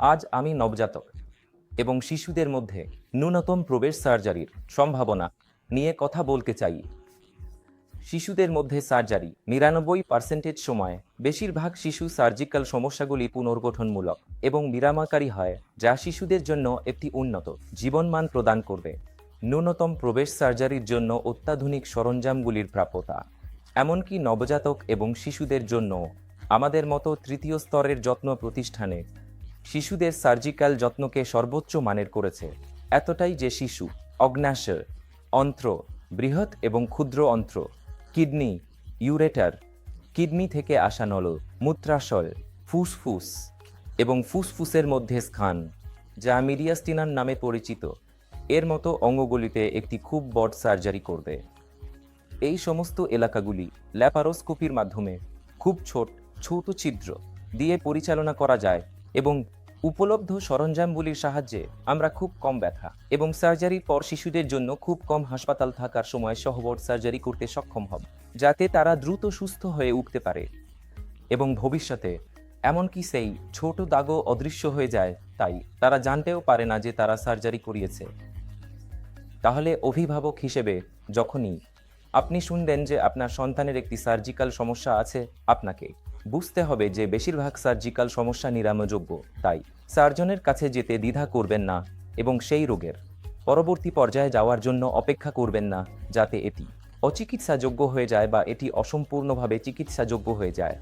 আজ আমি নবজাতক এবং শিশুদের মধ্যে ন্যূনতম প্রবেশ সার্জারির সম্ভাবনা নিয়ে কথা বলতে চাই। শিশুদের মধ্যে সার্জারি নিরানব্বই পার্সেন্টেজ সময় বেশিরভাগ শিশু সার্জিক্যাল সমস্যাগুলি পুনর্গঠনমূলক এবং নিরাময়কারী হয়, যা শিশুদের জন্য একটি উন্নত জীবনমান প্রদান করবে। ন্যূনতম প্রবেশ সার্জারির জন্য অত্যাধুনিক সরঞ্জামগুলির প্রাপ্যতা, এমনকি নবজাতক এবং শিশুদের জন্য আমাদের মতো তৃতীয় স্তরের যত্ন প্রতিষ্ঠানে শিশুদের সার্জিক্যাল যত্নকে সর্বোচ্চ মানের করেছে। এতটাই যে শিশু, অগ্নাশয়, অন্ত্র, বৃহৎ এবং ক্ষুদ্র অন্ত্র, কিডনি, ইউরেটার, কিডনি থেকে আসা নল, মূত্রাশয়, ফুসফুস এবং ফুসফুসের মধ্যে স্থান, যা মিডিয়াস্টিনার নামে পরিচিত। এর মতো অঙ্গগুলিতে একটি খুব বড় সার্জারি করবে। এই সমস্ত এলাকাগুলি ল্যাপারোস্কোপির মাধ্যমে খুব ছোট ছোট ছিদ্র দিয়ে পরিচালনা করা যায় এবং উপলব্ধ সরঞ্জামগুলির সাহায্যে আমরা খুব কম ব্যথা এবং সার্জারির পর শিশুদের জন্য খুব কম হাসপাতাল থাকার সময় সহবর্ত সার্জারি করতে সক্ষম হব, যাতে তারা দ্রুত সুস্থ হয়ে উঠতে পারে। এবং ভবিষ্যতে এমনকি সেই ছোট দাগও অদৃশ্য হয়ে যায়, তাই তারা জানতেও পারে না যে তারা সার্জারি করিয়েছে। তাহলে অভিভাবক হিসেবে যখনই আপনি শুনবেন যে আপনার সন্তানের একটি সার্জিক্যাল সমস্যা আছে, আপনাকে বুঝতে হবে যে বেশিরভাগ সার্জিক্যাল সমস্যা নিরাময়যোগ্য, তাই সার্জনের কাছে যেতে দ্বিধা করবেন না এবং সেই রোগের পরবর্তী পর্যায়ে যাওয়ার জন্য অপেক্ষা করবেন না, যাতে এটি অচিকিৎসাযোগ্য হয়ে যায় বা এটি অসম্পূর্ণভাবে চিকিৎসাযোগ্য হয়ে যায়।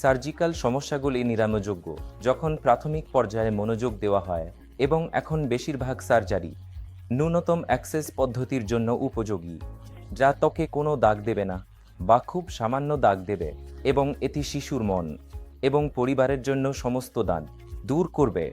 সার্জিক্যাল সমস্যাগুলি নিরাময়যোগ্য, যখন প্রাথমিক পর্যায়ে মনোযোগ দেওয়া হয় এবং এখন বেশিরভাগ সার্জারি ন্যূনতম অ্যাক্সেস পদ্ধতির জন্য উপযোগী, যা ত্বকে কোনো দাগ দেবে না। বা খুব সামান্য দাগ দেবে এবং এটি শিশুর মন এবং পরিবারের জন্য সমস্ত দান দূর করবে।